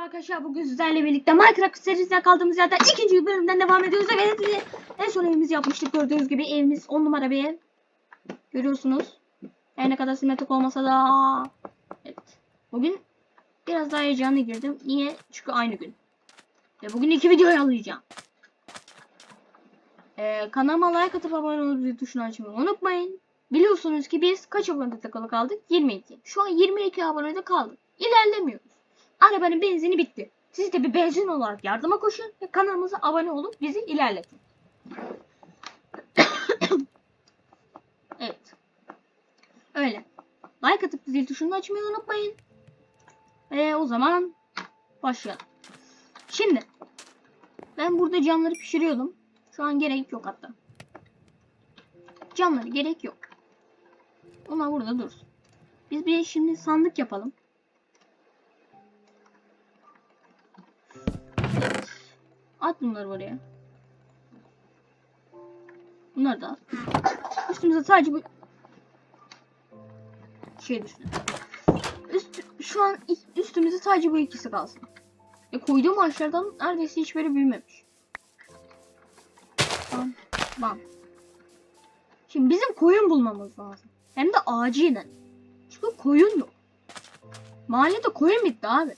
arkadaşlar bugün sizlerle birlikte Minecraft serisine kaldığımız yerden ikinci bölümden devam ediyoruz. Evet en son evimizi yapmıştık gördüğünüz gibi evimiz 10 numara bir ev. Görüyorsunuz. Her ne kadar simetrik olmasa da evet. Bugün biraz daha heyecanlı girdim. Niye? Çünkü aynı gün. Ve bugün iki video yollayacağım. Ee, kanalıma like atıp abone olup tuşunu açmayı unutmayın. Biliyorsunuz ki biz kaç abonede takılı kaldık? 22. Şu an 22 abonede kaldık. İlerlemiyoruz. Arabanın benzini bitti. Siz de bir benzin olarak yardıma koşun ve kanalımıza abone olup bizi ilerletin. evet. Öyle. Like atıp zil tuşunu açmayı unutmayın. Ve o zaman başlayalım. Şimdi ben burada camları pişiriyordum. Şu an gerek yok hatta. Camları gerek yok. Onlar burada dursun. Biz bir şimdi sandık yapalım. At bunları oraya. Bunları da at. Üstümüze sadece bu şey düştü. Üst, şu an üstümüze sadece bu ikisi kalsın. E koyduğum ağaçlardan neredeyse hiçbiri büyümemiş. Bam. Bam. Şimdi bizim koyun bulmamız lazım. Hem de acilen. Çünkü koyun yok. Mahallede koyun bitti abi.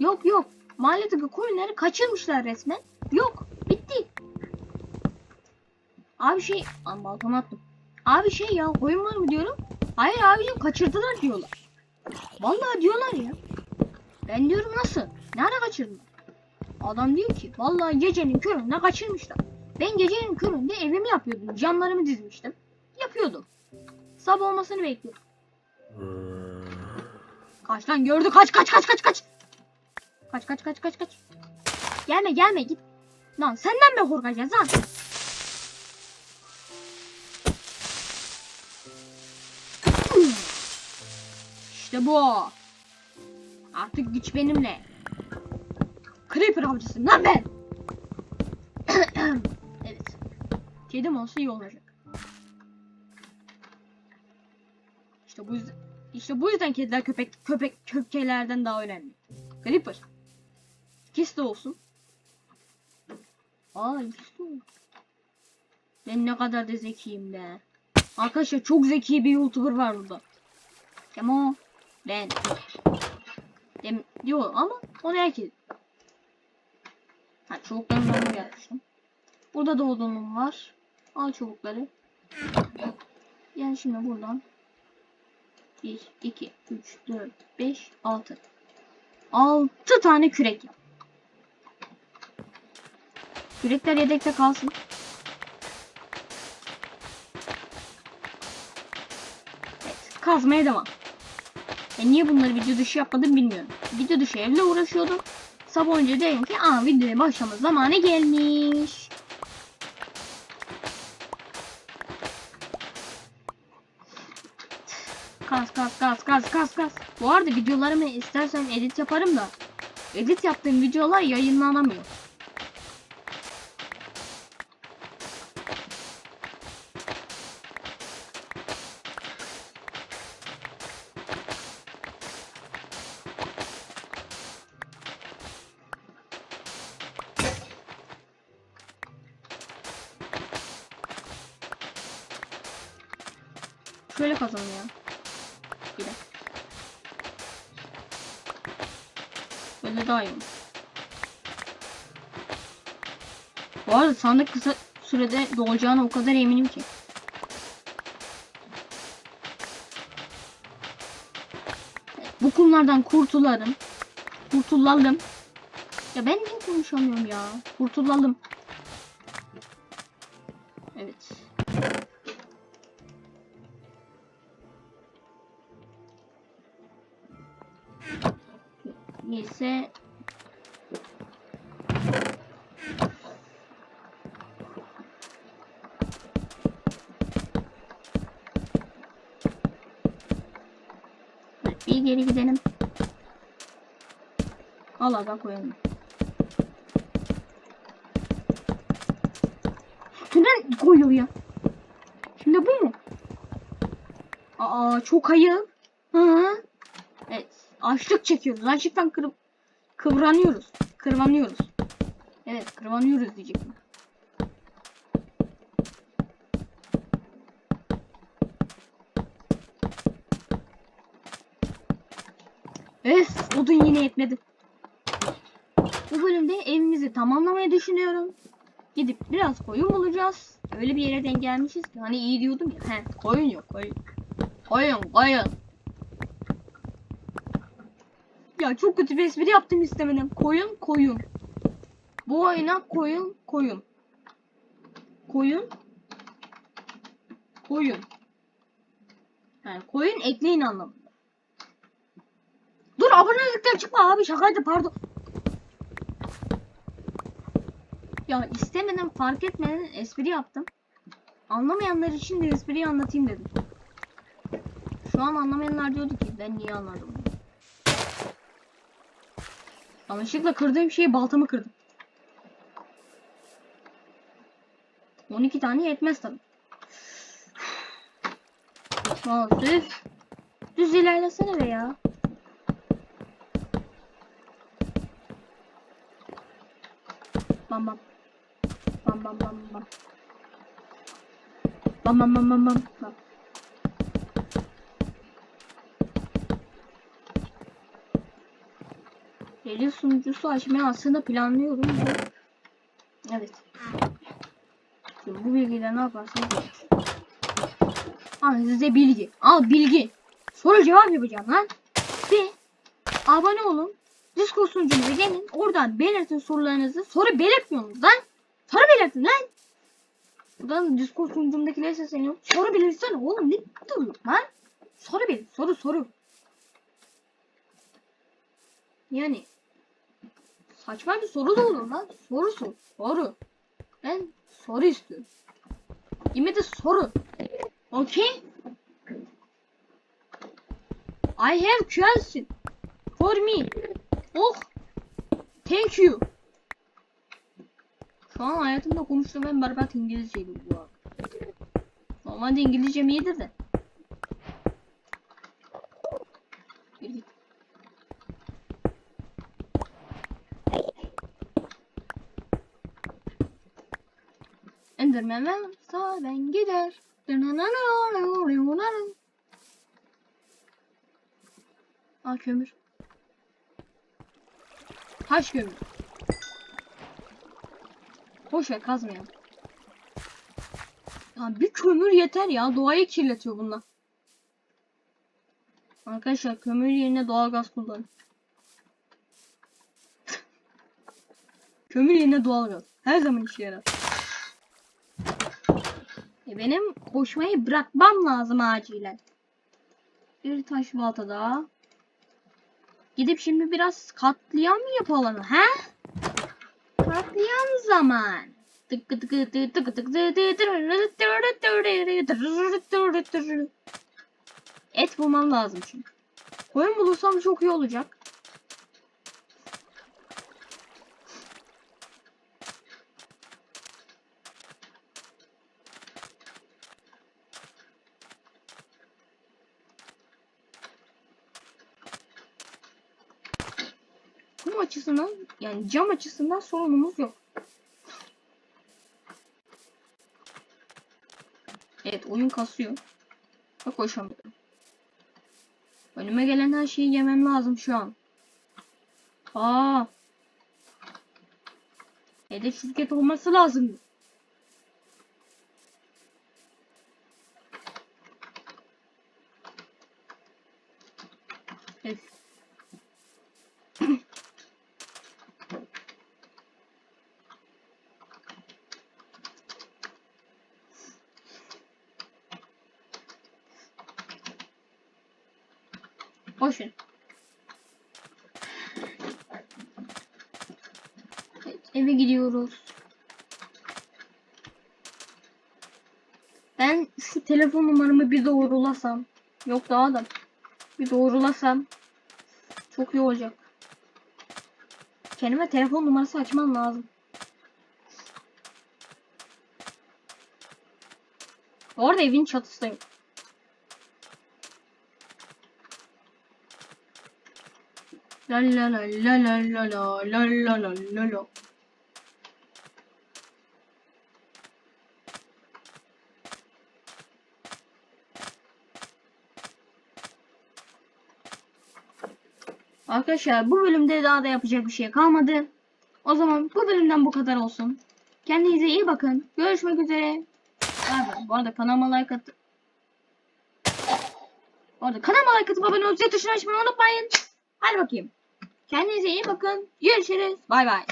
Yok yok. Mahalledeki koyunları kaçırmışlar resmen. Yok. Bitti. Abi şey... Aa, balkona attım. Abi şey ya koyun var mı diyorum. Hayır abicim kaçırdılar diyorlar. Vallahi diyorlar ya. Ben diyorum nasıl? Ne ara kaçırdılar? Adam diyor ki vallahi gecenin köründe kaçırmışlar. Ben gecenin köründe evimi yapıyordum. Camlarımı dizmiştim. Yapıyordum. Sabah olmasını bekliyorum. Kaç lan gördü kaç kaç kaç kaç kaç. Kaç kaç kaç kaç kaç. Gelme gelme git. Lan senden mi korkacağız lan? İşte bu. Artık güç benimle. Creeper avcısın lan ben. evet. Kedim olsa iyi olacak. İşte bu yüzden, işte bu yüzden kediler köpek köpek köpkelerden daha önemli. Creeper. İkisi de olsun. Aa olsun. Ben ne kadar da zekiyim be. Arkadaşlar çok zeki bir YouTuber var burada. Kim o? Ben. Dem diyor ama o herkes. Ha çubuklarını ben buraya atmıştım. Burada da odunum var. Al çubukları. Yani şimdi buradan 1, 2, 3, 4, 5, 6. 6 tane kürek yap. Kürekler yedekte kalsın. Evet, kazmaya devam. E niye bunları video dışı yapmadım bilmiyorum. Video dışı evle uğraşıyordum. Sabah önce dedim ki aa videoya başlama zamanı gelmiş. Kas kas kas kas kas kas. Bu arada videolarımı istersen edit yaparım da. Edit yaptığım videolar yayınlanamıyor. Şöyle kazalım ya. Bir dakika. Böyle daha iyi. Bu arada sandık kısa sürede dolacağına o kadar eminim ki. Bu kumlardan kurtulalım. Kurtulalım. Ya ben niye konuşamıyorum ya? Kurtulalım. Evet. Neyse. Bir geri gidelim. Al aga koyalım. Neden koyuyor ya? Şimdi bu mu? Aa çok ayıp. Hı -hı. Evet. Açlık çekiyoruz. Açlıktan kırıp kıvranıyoruz. Kırvanıyoruz. Evet kırvanıyoruz diyecektim. Öf odun yine yetmedi. Bu bölümde evimizi tamamlamayı düşünüyorum. Gidip biraz koyun bulacağız. Öyle bir yere denk gelmişiz ki hani iyi diyordum ya. He, koyun yok koyun. Koyun koyun. Ya çok kötü bir espri yaptım istemeden. Koyun koyun. Bu oyuna koyun koyun. Koyun. Koyun. Yani koyun ekleyin anlamında. Dur abonelikten çıkma abi şakaydı pardon. Ya istemeden fark etmeden espri yaptım. Anlamayanlar için de espriyi anlatayım dedim. Şu an anlamayanlar diyordu ki ben niye anladım. Yanlışlıkla kırdığım şeyi baltamı kırdım. 12 tane yetmez tabi. Düz. Düz ilerlesene be ya. Bam bam. Bam bam bam bam. Bam bam bam bam bam. Deli sunucusu açmayı aslında planlıyorum. Evet. Şimdi bu bilgiyle ne yaparsınız? Al size bilgi. Al bilgi. Soru cevap yapacağım lan. Ve abone olun. Discord sunucumuza gelin. Oradan belirtin sorularınızı. Soru belirtmiyorsunuz lan. Soru belirtin lan. Buradan Discord sunucumdakileri sesleniyorum. Soru belirtsene oğlum. Ne duruyor lan? Soru belirt. Soru soru. Yani saçma bir soru da olur lan. Soru sor. Soru. Ben soru istiyorum. Yine de soru. Okay? I have question for me. Oh. Thank you. Şu an hayatımda konuştuğum en berbat İngilizceydi bu arada. Normalde İngilizcem iyidir de. Enderman varsa ben gider. Aa kömür. Taş kömür. Boş ver kazmayalım. Ya bir kömür yeter ya. Doğayı kirletiyor bunlar. Arkadaşlar kömür yerine doğalgaz kullanın. kömür yerine doğalgaz. Her zaman işe yarar. E benim koşmayı bırakmam lazım acilen. Bir taş balta daha. Gidip şimdi biraz katliam yapalım he? Katliam zaman. Et bulmam lazım çünkü. Koyun bulursam çok iyi olacak. Açısından yani cam açısından sorunumuz yok. Evet oyun kasıyor. Ve koşamıyorum. Önüme gelen her şeyi yemem lazım şu an. Aa. Hedef şirket olması lazım. Evet. Boş ver. Evet, gidiyoruz. Ben şu telefon numaramı bir doğrulasam. Yok daha da. Bir doğrulasam. Çok iyi olacak. Kendime telefon numarası açmam lazım. Orada evin çatısındayım. La la la la la la la la la la la Arkadaşlar bu bölümde daha da yapacak bir şey kalmadı. O zaman bu bölümden bu kadar olsun. Kendinize iyi bakın. Görüşmek üzere. Bay. Bu arada kanalıma like atın. Bu arada kanalıma like atıp abone olup zil tuşunu açmayı unutmayın. Hadi bakayım. Kendinize iyi bakın. Görüşürüz. Bay bay.